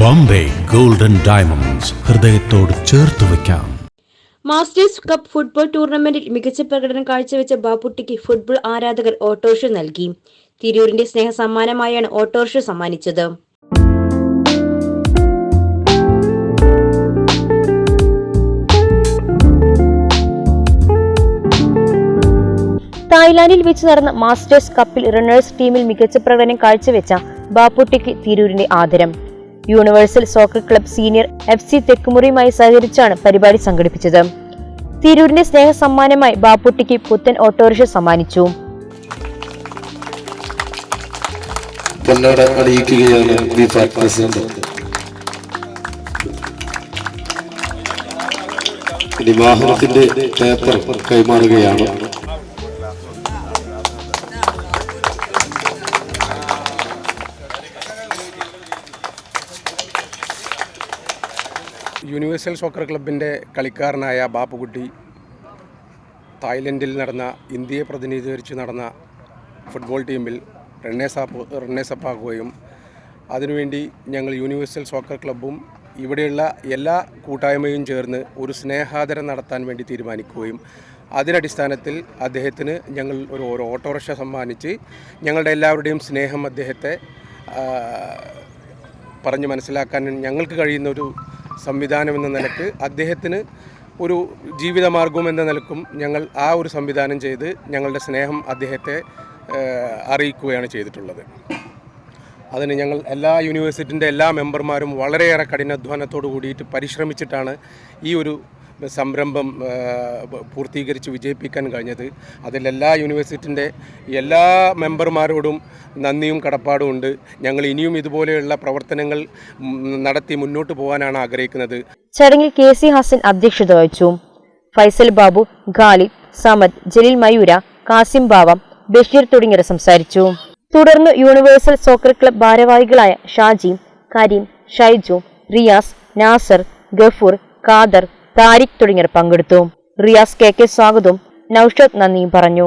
Bombay golden diamonds ഹൃദയത്തോട് ചേർത്ത് വെക്കാം മാസ്റ്റേഴ്സ് കപ്പ് ഫുട്ബോൾ ടൂർണമെന്റിൽ മികച്ച പ്രകടനം കാഴ്ചവെച്ച ബാപ്പുട്ടിക്ക് ഫുട്ബോൾ ആരാധകർ ഓട്ടോഷ നൽകി. തിരൂരിന്റെ സ്നേഹ സമ്മാനമായാണ് ഓട്ടോഷ സമ്മാനിച്ചത്. തായ്ലാന്റിൽ വെച്ച് നടന്ന മാസ്റ്റേഴ്സ് കപ്പിൽ റണ്ണേഴ്സ് ടീമിൽ മികച്ച പ്രകടനം കാഴ്ചവെച്ച ബാപ്പുട്ടിക്ക് തിരൂരിന്റെ ആദരം. Universal soccer club senior F C തെക്കുമുറിയുമായി സഹകരിച്ചാണ് പരിപാടി സംഘടിപ്പിച്ചത്. തിരൂരിന്റെ സ്നേഹ സമ്മാനമായി ബാപ്പുട്ടിക്ക് പുത്തൻ ഓട്ടോറിക്ഷ സമ്മാനിച്ചു. ഇനി വാഹനത്തിന്റെ പേപ്പർ കൈമാറുകയാണ്. യൂണിവേഴ്സൽ സോക്കർ ക്ലബിന്റെ കളിക്കാരനായ ബാപ്പുകുട്ടി തായ്ലൻഡിൽ നടന്ന ഇന്ത്യയെ പ്രതിനിധീകരിച്ച് നടന്ന ഫുട്ബോൾ ടീമിൽ റണ്ണേഴ്സപ്പ് റണ്ണേഴ്സപ്പാകുകയും അതിനുവേണ്ടി ഞങ്ങൾ യൂണിവേഴ്സൽ സോക്കർ ക്ലബ്ബും ഇവിടെയുള്ള എല്ലാ കൂട്ടായ്മയും ചേർന്ന് ഒരു സ്നേഹാദരം നടത്താൻ വേണ്ടി തീരുമാനിക്കുകയും അതിനടിസ്ഥാനത്തിൽ അദ്ദേഹത്തിന് ഞങ്ങൾ ഒരു ഒരു ഓട്ടോറിക്ഷ സമ്മാനിച്ച് ഞങ്ങളുടെ എല്ലാവരുടെയും സ്നേഹം അദ്ദേഹത്തെ പറഞ്ഞ് മനസ്സിലാക്കാൻ ഞങ്ങൾക്ക് കഴിയുന്ന ഒരു സംവിധാനം എന്ന നിലയ്ക്ക് അദ്ദേഹത്തിന് ഒരു ജീവിതമാർഗം എന്ന നിലക്കും ഞങ്ങൾ ആ ഒരു സംവിധാനം ചെയ്ത് ഞങ്ങളുടെ സ്നേഹം അദ്ദേഹത്തെ അറിയിക്കുകയാണ് ചെയ്തിട്ടുള്ളത്. അതിന് ഞങ്ങൾ എല്ലാ യൂണിവേഴ്സിറ്റിന്റെ എല്ലാ മെമ്പർമാരും വളരെയേറെ കഠിനാധ്വാനത്തോട് കൂടിയിട്ട് പരിശ്രമിച്ചിട്ടാണ് ഈ ഒരു സംരംഭം പൂർത്തീകരിച്ച് വിജയിപ്പിക്കാൻ കഴിഞ്ഞത്. അതിലെല്ലാ യൂണിവേഴ്സിറ്റിന്റെ എല്ലാ മെമ്പർമാരോടും നന്ദിയും കടപ്പാടും ഉണ്ട്. ഞങ്ങൾ ഇനിയും ഇതുപോലെയുള്ള പ്രവർത്തനങ്ങൾ നടത്തി മുന്നോട്ട് പോകാനാണ് ആഗ്രഹിക്കുന്നത്. ചടങ്ങിൽ കെ സി ഹസൻ അധ്യക്ഷത വഹിച്ചു. ഫൈസൽ ബാബു ഖാലിദ് സമദ് ജലീൽ മയൂര കാസിം ബാവം ബഷീർ തുടങ്ങിയവർ സംസാരിച്ചു. തുടർന്ന് യൂണിവേഴ്സൽ സോക്കർ ക്ലബ് ഭാരവാഹികളായ ഷാജി കരീം ഷൈജു റിയാസ് നാസർ ഗഫൂർ ഖാദർ താരിഖ് തുടങ്ങിയവർ പങ്കെടുത്തു. റിയാസ് കെ കെ സ്വാഗതവും നൌഷദ് നന്ദിയും പറഞ്ഞു.